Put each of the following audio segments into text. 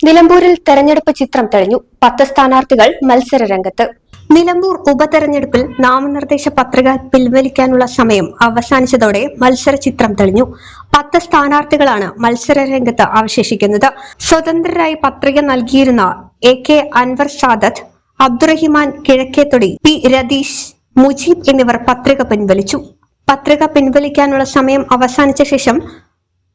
നിലമ്പൂരിൽ തെരഞ്ഞെടുപ്പ് ചിത്രം തെളിഞ്ഞു. പത്ത് സ്ഥാനാർത്ഥികൾ മത്സര രംഗത്ത്. നിലമ്പൂർ ഉപതെരഞ്ഞെടുപ്പിൽ നാമനിർദ്ദേശ പത്രിക പിൻവലിക്കാനുള്ള സമയം അവസാനിച്ചതോടെ മത്സര ചിത്രം തെളിഞ്ഞു. പത്ത് സ്ഥാനാർത്ഥികളാണ് മത്സര രംഗത്ത് അവശേഷിക്കുന്നത്. സ്വതന്ത്രരായി പത്രിക നൽകിയിരുന്ന A K Anwar Sadath Abdurahiman Kizhakkethodi P Ratheesh Mujeeb എന്നിവർ പത്രിക പിൻവലിച്ചു. പത്രിക പിൻവലിക്കാനുള്ള സമയം അവസാനിച്ച ശേഷം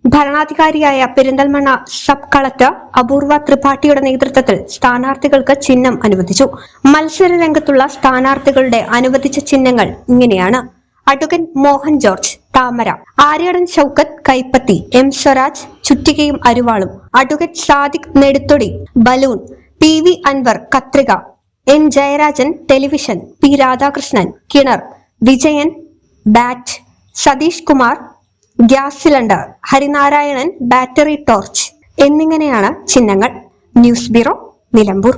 ഭരണാധികാരിയായ പെരിന്തൽമണ്ണ സബ് കളക്ടർ അപൂർവ ത്രിപാഠിയുടെ നേതൃത്വത്തിൽ സ്ഥാനാർത്ഥികൾക്ക് ചിഹ്നം അനുവദിച്ചു. മത്സര രംഗത്തുള്ള സ്ഥാനാർത്ഥികളുടെ അനുവദിച്ച ചിഹ്നങ്ങൾ ഇങ്ങനെയാണ്. അടുകൻ മോഹൻ ജോർജ് താമര. ആര്യടൻ ഷൌക്കത്ത് കൈപ്പത്തി. എം സ്വരാജ് ചുറ്റികയും അരുവാളും. Adukkan Sadiq Neduthodi balloon. P V Anwar കത്രിക. N Jayarajan television. P Radhakrishnan കിണർ. Vijayan bat. Satheesh Kumar gas cylinder Harinarayanan battery torch എന്നിങ്ങനെയാണ് ചിഹ്നങ്ങൾ. News bureau Nilambur.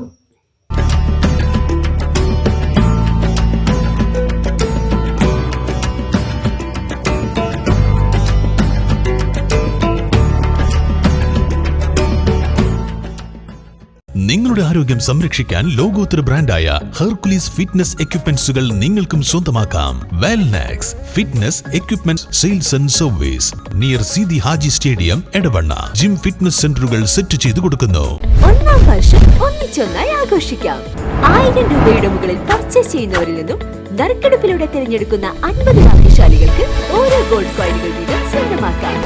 നിങ്ങളുടെ ആരോഗ്യം സംരക്ഷിക്കാൻ ലോകോത്തര ബ്രാൻഡായ ഹെർക്കുലീസ് ഫിറ്റ്നസ് എക്യുപ്മെന്റ്സുകൾ നിങ്ങൾക്കും സ്വന്തമാക്കാം. Wellnax fitness equipment sales and service near Sidhi Haji stadium Edavanna. Gym fitness സെന്ററുകൾ സെറ്റ് ചെയ്തു കൊടുക്കുന്നു. ഒന്നാം വർഷം ഒന്നിച്ചൊന്നായി ആഘോഷിക്കാം. ആയിരം രൂപയുടെ മുകളിൽ പർച്ചേസ് ചെയ്യുന്നവരിൽ നിന്നും നറുക്കെടുപ്പിലൂടെ തിരഞ്ഞെടുക്കുന്ന അൻപത് ഭാഗ്യശാലികൾക്ക് ഓരോ ഗോൾഡ് കോയിനുകൾ വീതം സ്വന്തമാക്കാം.